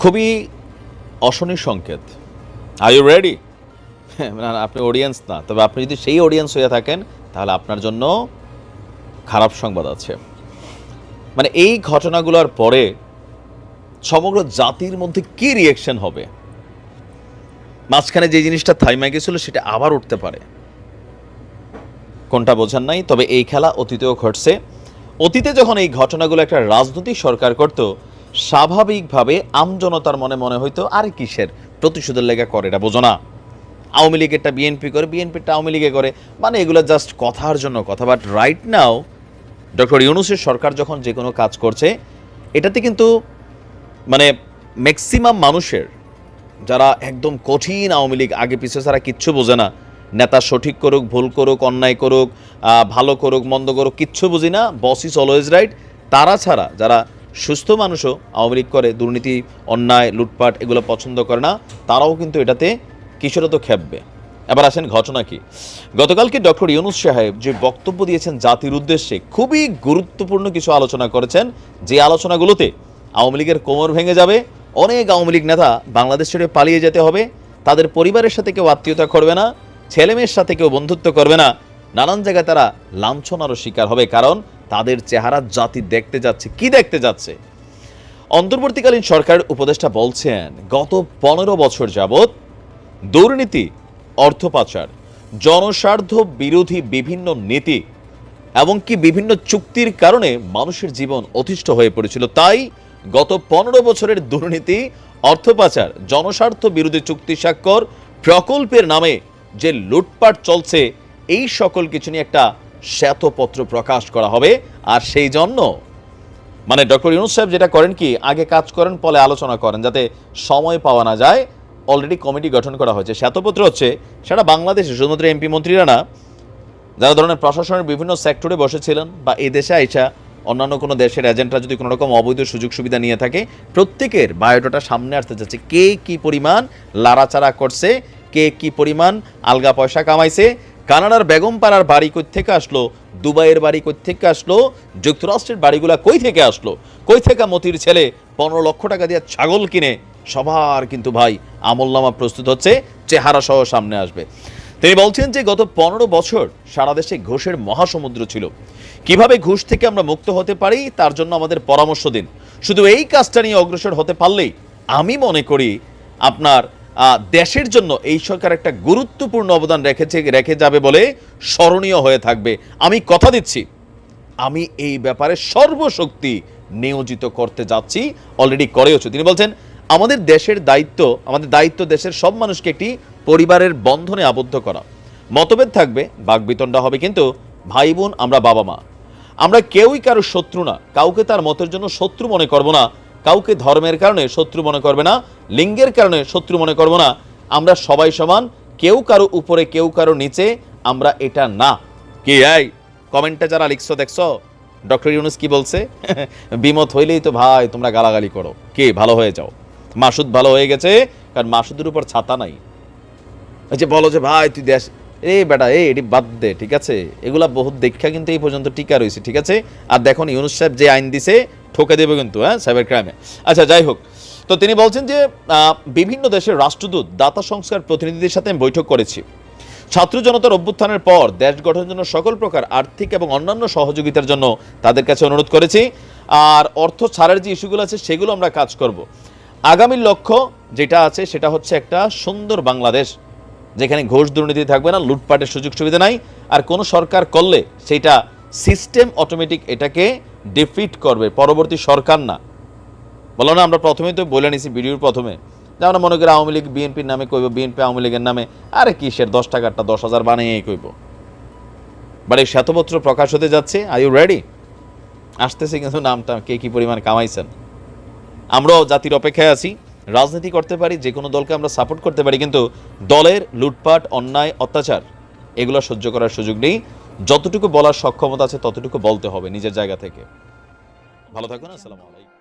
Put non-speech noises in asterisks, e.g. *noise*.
খুবই অশনি সংকেত। আর ইউ রেডি আপনি অডিয়েন্স না, তবে আপনি যদি সেই অডিয়েন্স হয়ে থাকেন, তাহলে আপনার জন্য খারাপ সংবাদ আছে। মানে এই ঘটনাগুলোর পরে সমগ্র জাতির মধ্যে কি রিয়েকশন হবে? মাঝখানে যে জিনিসটা থাইমা গেছিল সেটা আবার উঠতে পারে। কোনটা বোঝার নাই, তবে এই খেলা অতীতেও ঘটছে। অতীতে যখন এই ঘটনাগুলো একটা রাজনৈতিক সরকার করত স্বাভাবিকভাবে আমজনতার মনে মনে হইতো, আর কিসের? প্রতিশোধের লেগে করে, এটা বোঝো না। আওয়ামী লীগেরটা বিএনপি করে বিএনপিটা আওয়ামী লীগে করে। মানে এগুলো জাস্ট কথার জন্য কথা। বাট রাইট নাও ডক্টর ইউনুসের সরকার যখন যে কোনো কাজ করছে, এটাতে কিন্তু মানে ম্যাক্সিমাম মানুষের, যারা একদম কঠিন আওয়ামী লীগ, আগে পিছিয়ে ছাড়া কিচ্ছু বোঝে না। নেতা সঠিক করুক, ভুল করুক, অন্যায় করুক ভালো করুক, মন্দ করুক, কিচ্ছু বুঝি না। বস ইজ অলওয়েজ রাইট তারা ছাড়া, যারা সুস্থ মানুষও আওয়ামী লীগ করে, দুর্নীতি, অন্যায়, লুটপাট এগুলো পছন্দ করে না, তারাও কিন্তু এটাতে কিছুটা তো খেপবে। এবার আসেন ঘটনা কি? গতকালকে ডক্টর ইউনুস সাহেব যে বক্তব্য দিয়েছেন জাতির উদ্দেশ্যে, খুবই গুরুত্বপূর্ণ কিছু আলোচনা করেছেন। যে আলোচনাগুলোতে আওয়ামী লীগের কোমর ভেঙে যাবে, অনেক আওয়ামী লীগ নেতা বাংলাদেশ ছেড়ে পালিয়ে যেতে হবে, তাদের পরিবারের সাথে কেউ আত্মীয়তা করবে না, ছেলেমেয়ের সাথে কেউ বন্ধুত্ব করবে না, নানান জায়গায় তারা লাঞ্ছনারও শিকার হবে। কারণ তাদের চেহারা জাতি দেখতে যাচ্ছে, কি দেখতে যাচ্ছে? অন্তর্বর্তীকালীন সরকারের উপদেষ্টা বলছেন, গত পনেরো বছর যাবৎ দুর্নীতি, অর্থ পাচার, জনস্বার্থ বিরোধী বিভিন্ন নীতি এমনকি বিভিন্ন চুক্তির কারণে মানুষের জীবন অতিষ্ঠ হয়ে পড়েছিল। তাই গত পনেরো বছরের দুর্নীতি, অর্থ পাচার, জনস্বার্থ বিরোধী চুক্তি স্বাক্ষর প্রকল্পের নামে যে লুটপাট চলছে, এই সকল কিছু নিয়ে একটা শ্বেতপত্র প্রকাশ করা হবে। আর সেই জন্য মানে ডক্টর ইউনুস সাহেব যেটা করেন কি, আগে কাজ করেন, পরে আলোচনা করেন, যাতে সময় পাওয়া না যায়। অলরেডি কমিটি গঠন করা হয়েছে। শ্বেতপত্র হচ্ছে, সেটা বাংলাদেশে শুধুমাত্র এমপি মন্ত্রীরা না, যারা ধরনের প্রশাসনের বিভিন্ন সেক্টরে বসেছিলেন বা এই দেশে আইসা, অন্যান্য কোনো দেশের এজেন্টরা যদি কোনো রকম অবৈধ সুযোগ সুবিধা নিয়ে থাকে, প্রত্যেকের বায়োডাটা সামনে আসতে যাচ্ছে। কে কি পরিমাণ লাড়াচাড়া করছে, কে কি পরিমাণ আলগা পয়সা কামাইছে কানাডার বেগমপাড়ার বাড়ি কই থেকে আসলো? দুবাইয়ের বাড়ি কই থেকে আসলো? যুক্তরাষ্ট্রের বাড়িগুলা কই থেকে আসলো? কই থেকে মতির ছেলে পনেরো লক্ষ টাকা দিয়ে ছাগল কিনে? সবার কিন্তু ভাই আমলনামা প্রস্তুত হচ্ছে চেহারা সহ সামনে আসবে। তিনি বলছেন যে, গত পনেরো বছর সারা দেশে ঘুষের মহাসমুদ্র ছিল। কীভাবে ঘুষ থেকে আমরা মুক্ত হতে পারি, তার জন্য আমাদের পরামর্শ দিন। শুধু এই কাজটা নিয়ে অগ্রসর হতে পারলেই আমি মনে করি আপনার দেশের জন্য এই সরকার একটা গুরুত্বপূর্ণ অবদান রেখেছে, রেখে যাবে বলে স্মরণীয় হয়ে থাকবে। আমি কথা দিচ্ছি। আমি এই ব্যাপারে সর্বশক্তি নিয়োজিত করতে যাচ্ছি অলরেডি করেওছে তিনি বলছেন, আমাদের দেশের দায়িত্ব, আমাদের দায়িত্ব দেশের সব মানুষকে একটি পরিবারের বন্ধনে আবদ্ধ করা। মতভেদ থাকবে বাগবিতণ্ডা হবে কিন্তু ভাই বোন আমরা বাবা মা আমরা কেউই কারও শত্রু না, কাউকে তার মতের জন্য শত্রু মনে করব না। কাউকে ধর্মের কারণে শত্রু মনে করবে না, লিঙ্গের কারণে শত্রু মনে করব না। আমরা সবাই সমান, কেউ কারও উপরে, কেউ কারও নিচে, আমরা এটা না। কি এই? কমেন্টে যারা লিখছো, দেখছ? ডক্টর ইউনুস কি বলছে? *laughs* বিমত হইলেই তো ভাই, তোমরা গালাগালি করো। কে? ভালো হয়ে যাও। মাসুদ ভালো হয়ে গেছে, কারণ মাসুদের উপর ছাতা নাই। ওই যে বলো যে, ভাই, তুই দেশ এ বেটা, এ, এটি বাদ দে, ঠিক আছে? এগুলা বহুত দীক্ষা কিন্তু এই পর্যন্ত টিকা রয়েছে, ঠিক আছে? আর দেখুন, ইউনুস সাহেব যে আইন দিছে ঠকে দেবে কিন্তু হ্যাঁ সাইবার ক্রাইমে আচ্ছা যাই হোক। তো তিনি বলছেন যে বিভিন্ন দেশের রাষ্ট্রদূত দাতা সংস্কার প্রতিনিধিদের সাথে আমি বৈঠক করেছি। ছাত্র জনতার অভ্যুত্থানের পর দেশ গঠনের জন্য সকল প্রকার আর্থিক এবং অন্যান্য সহযোগিতার জন্য তাদের কাছে অনুরোধ করেছি। আর অর্থ ছাড়ের যে ইস্যুগুলো আছে, সেগুলো আমরা কাজ করব। আগামীর লক্ষ্য যেটা আছে, সেটা হচ্ছে একটা সুন্দর বাংলাদেশ, যেখানে ঘোষ দুর্নীতি থাকবে না, লুটপাটের সুযোগ সুবিধা নাই। আর কোনো সরকার করলে, সেটা সিস্টেম অটোমেটিক এটাকে ডিফিট করবে, পরবর্তী সরকার না। বলো না, আমরা প্রথমেই তো বলে নিছি ভিডিওর প্রথমে। যে আমরা মনে করি আওয়ামী লীগ বিএনপির নামে কইব, বিএনপি আওয়ামী লীগের নামে, আরে কিসের দশ টাকারটা দশ হাজার বানিয়েই কইব। বাট এই শ্বেতপত্র প্রকাশ হতে যাচ্ছে আর ইউ রেডি আসতেছে কিন্তু নামটা, কে কি পরিমাণ কামাইছেন। আমরাও জাতির অপেক্ষায় আছি, রাজনীতি করতে পারি যে কোনো দলকে আমরা সাপোর্ট করতে পারি, কিন্তু দলের লুটপাট, অন্যায়, অত্যাচার, এগুলো সহ্য করার সুযোগ নেই। যতটুকু বলার সক্ষমতা আছে ততটুকু বলতে হবে নিজের জায়গা থেকে। ভালো থাকুন আসসালামু আলাইকুম।